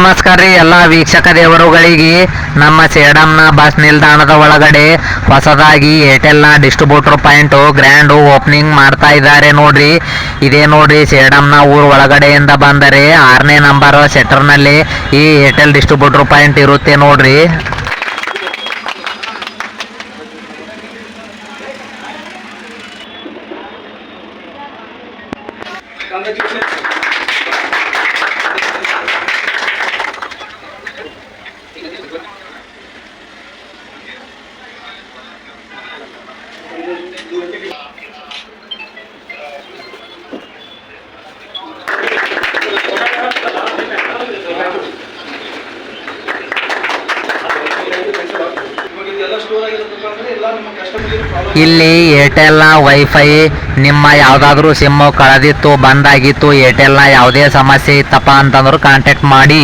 ನಮಸ್ಕಾರ ರೀ ಎಲ್ಲ ವೀಕ್ಷಕ ದೇವರುಗಳಿಗೆ. ನಮ್ಮ ಸೇಡಂನ ಬಸ್ ನಿಲ್ದಾಣದ ಒಳಗಡೆ ಹೊಸದಾಗಿ ಏರ್ಟೆಲ್ನ ಡಿಸ್ಟ್ರಿಬ್ಯೂಟರ್ ಪಾಯಿಂಟ್ ಗ್ರ್ಯಾಂಡ್ ಓಪನಿಂಗ್ ಮಾಡ್ತಾ ಇದ್ದಾರೆ ನೋಡ್ರಿ. ಇದೇ ನೋಡ್ರಿ ಸೇಡಂನ ಊರ್ ಒಳಗಡೆಯಿಂದ ಬಂದರೆ ಆರನೇ ನಂಬರ್ ಸೆಟರ್ನಲ್ಲಿ ಈ ಏರ್ಟೆಲ್ ಡಿಸ್ಟ್ರಿಬ್ಯೂಟರ್ ಪಾಯಿಂಟ್ ಇರುತ್ತೆ ನೋಡ್ರಿ. ಇಲ್ಲಿ ಏರ್ಟೆಲ್ನ ವೈಫೈ ನಿಮ್ಮ ಯಾವುದಾದ್ರೂ ಸಿಮ್ಮು ಕಳೆದಿತ್ತು ಬಂದಾಗಿತ್ತು ಏರ್ಟೆಲ್ನ ಯಾವುದೇ ಸಮಸ್ಯೆ ಇತ್ತಪ್ಪ ಅಂತಂದ್ರೆ ಕಾಂಟ್ಯಾಕ್ಟ್ ಮಾಡಿ.